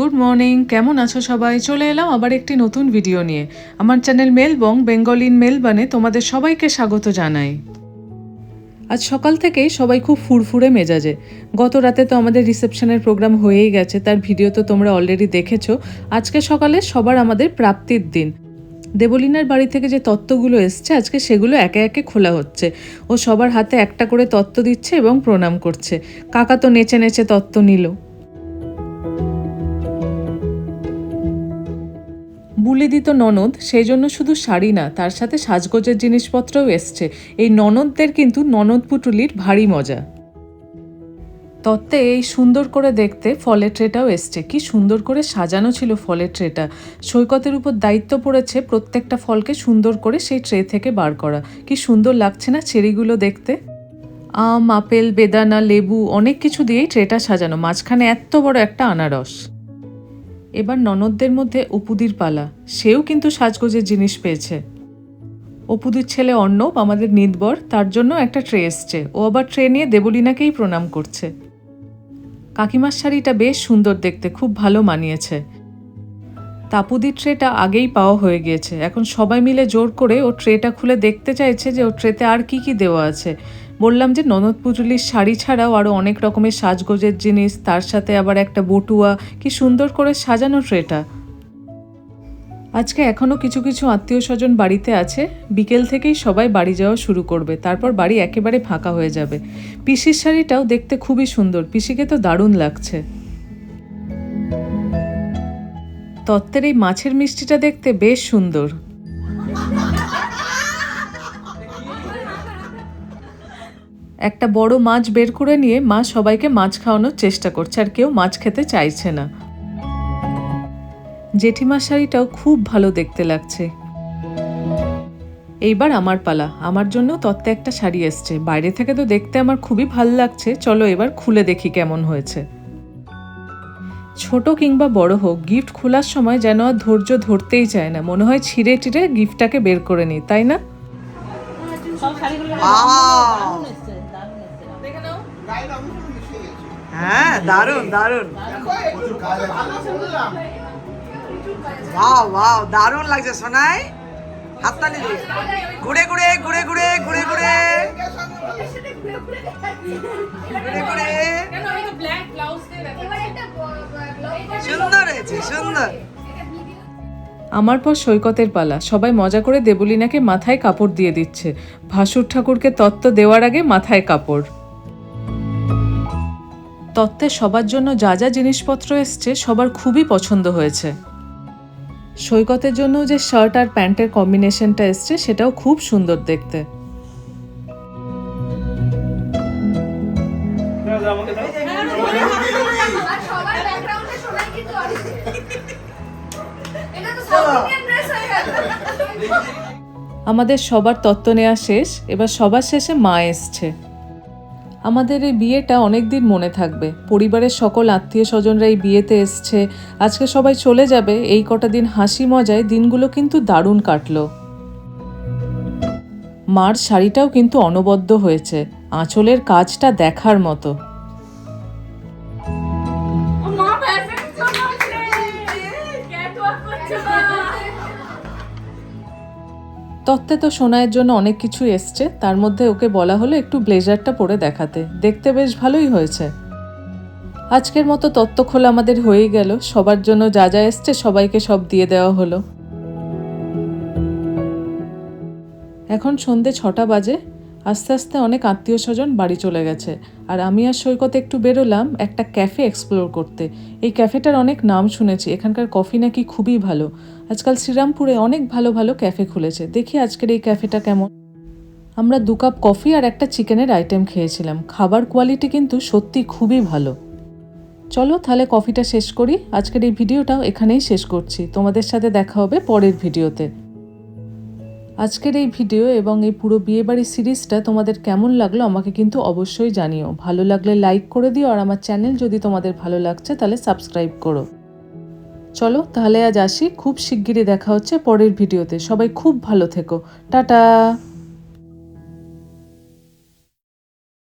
Good morning, কেমন আছো সবাই? চলে এলাম আবার একটি নতুন ভিডিও নিয়ে। আমার চ্যানেল মেলবং বেঙ্গল ইন মেলবানে তোমাদের সবাইকে স্বাগত জানাই। আজ সকাল থেকেই সবাই খুব ফুরফুরে মেজাজে। গত রাতে তো আমাদের রিসেপশনের প্রোগ্রাম হয়েই গেছে, তার ভিডিও তো তোমরা অলরেডি দেখেছ। আজকে সকালে সবার আমাদের প্রাপ্তির দিন। দেবলিনার বাড়ি থেকে যে তত্ত্বগুলো এসছে, আজকে সেগুলো একে একে খোলা হচ্ছে। ও সবার হাতে একটা করে তত্ত্ব দিচ্ছে এবং প্রণাম করছে। কাকা তো নেচে নেচে তত্ত্ব নিল। বুলি দিত ননদ সেই জন্য শুধু শাড়ি না, তার সাথে সাজগোজের জিনিসপত্রও এসছে। এই ননদদের কিন্তু ননদ পুটুলির ভারী মজা। তত্ত্বে এই সুন্দর করে দেখতে ফলের ট্রেটাও এসছে। কি সুন্দর করে সাজানো ছিল ফলের ট্রেটা। সৈকতের উপর দায়িত্ব পড়েছে প্রত্যেকটা ফলকে সুন্দর করে সেই ট্রে থেকে বার করা। কি সুন্দর লাগছে না চেরিগুলো দেখতে? আম, আপেল, বেদানা, লেবু, অনেক কিছু দিয়েই ট্রেটা সাজানো। মাঝখানে এত বড় একটা আনারস। এবার ননদদের মধ্যে অপুদির পালা। সেও কিন্তু সাজগোজের জিনিস পেয়েছে। অপুদির ছেলে অর্ণব আমাদের নিদবর তার জন্য একটা ট্রে এসছে। ও আবার ট্রে নিয়ে দেবলীনাকেই প্রণাম করছে। কাকিমার শাড়িটা বেশ সুন্দর দেখতে, খুব ভালো মানিয়েছে। তাপুদির ট্রেটা আগেই পাওয়া হয়ে গিয়েছে। এখন সবাই মিলে জোর করে ও ট্রেটা খুলে দেখতে চাইছে যে ও ট্রেতে আর কি কি দেওয়া আছে। বললাম যে ননদ পুজুলির শাড়ি ছাড়াও আরও অনেক রকমের সাজগোজের জিনিস, তার সাথে আবার একটা বটুয়া। কি সুন্দর করে সাজানো ট্রেটা আজকে এখনও কিছু কিছু আত্মীয় স্বজন বাড়িতে আছে। বিকেল থেকেই সবাই বাড়ি যাওয়া শুরু করবে। তারপর বাড়ি একেবারে ফাঁকা হয়ে যাবে। পিসির শাড়িটাও দেখতে খুবই সুন্দর। পিসিকে তো দারুণ লাগছে। তত্ত্বের এই মাছের মিষ্টিটা দেখতে বেশ সুন্দর। একটা বড় মাছ বের করে নিয়ে মা সবাইকে মাছ খাওয়ানোর চেষ্টা করছে, আর কেউ মাছ খেতে চাইছে না। জেঠিমার শাড়িটাও খুব ভালো দেখতে লাগছে। এইবার আমার পালা। আমার জন্য তত্ত্বে একটা শাড়ি এসছে। বাইরে থেকে তো দেখতে আমার খুবই ভালো লাগছে। চলো এবার খুলে দেখি কেমন হয়েছে। ছোট কিংবা বড় হোক, গিফট খোলার সময় যেন আর ধৈর্য ধরতেই চায় না। মনে হয় ছিঁড়ে টিড়ে গিফটটাকে বের করে নিই, তাই না? হ্যাঁ দারুণ দারুণ ওয়াও দারুণ লাগছে সোনাই। হাততালি দিয়ে। ঘুরে ঘুরে ঘুরে ঘুরে ঘুরে ঘুরে। ঘুরে আমার পর সৈকতের পালা। সবাই মজা করে দেবলীনাকে মাথায় কাপড় দিয়ে দিচ্ছে। ভাসুর ঠাকুরকে তত্ত্ব দেওয়ার আগে মাথায় কাপড়। তত্ত্বে সবার জন্য যা যা জিনিসপত্র এসছে সবার খুবই পছন্দ হয়েছে। সৈকতের জন্য যে শার্ট আর প্যান্টের কম্বিনেশনটা এসছে, সেটাও খুব সুন্দর দেখতে। আমাদের সবার তত্ত্ব নেওয়া শেষ, এবার সবার শেষে মা এসছে। আমাদের এই বিয়েটা অনেক দিন মনে থাকবে। পরিবারের সকল আত্মীয় স্বজনরা এই বিয়েতে এসছে। আজকে সবাই চলে যাবে। এই কটা দিন হাসি মজায় দিনগুলো কিন্তু দারুণ কাটলো। মার শাড়িটাও কিন্তু অনবদ্য হয়েছে। আঁচলের কাজটা দেখার মতো। তত্ত্বে তো সোনায়ের জন্য অনেক কিছু এসছে, তার মধ্যে ওকে বলা হলো একটু ব্লেজারটা পরে দেখাতে। দেখতে বেশ ভালোই হয়েছে। আজকের মতো তত্ত্ব খোলা আমাদের হয়েই গেল। সবার জন্য যা যা এসছে সবাইকে সব দিয়ে দেওয়া হলো। এখন সন্ধে ছটা বাজে। আস্তে আস্তে অনেক আত্মীয় স্বজন বাড়ি চলে গেছে। আর আমি আর সৈকতে একটু বেরোলাম একটা ক্যাফে এক্সপ্লোর করতে। এই ক্যাফেটার অনেক নাম শুনেছি, এখানকার কফি নাকি খুবই ভালো। আজকাল শ্রীরামপুরে অনেক ভালো ভালো ক্যাফে খুলেছে। দেখি আজকের এই ক্যাফেটা কেমন। আমরা দু কাপ কফি আর একটা চিকেনের আইটেম খেয়েছিলাম। খাবার কোয়ালিটি কিন্তু সত্যি খুবই ভালো। চলো তাহলে কফিটা শেষ করি। আজকের এই ভিডিওটাও এখানেই শেষ করছি। তোমাদের সাথে দেখা হবে পরের ভিডিওতে। আজকের এই ভিডিও এবং এই পুরো বিয়েবাড়ি সিরিজটা তোমাদের কেমন লাগল আমাকে কিন্তু অবশ্যই জানিও। ভালো লাগলে লাইক করে দিও আর আমার চ্যানেল যদি তোমাদের ভালো লাগছে তাহলে সাবস্ক্রাইব করো। চলো তাহলে আজ আসি। খুব শিগগিরই দেখা হচ্ছে পরের ভিডিওতে সবাই খুব ভালো থেকো। টাটা!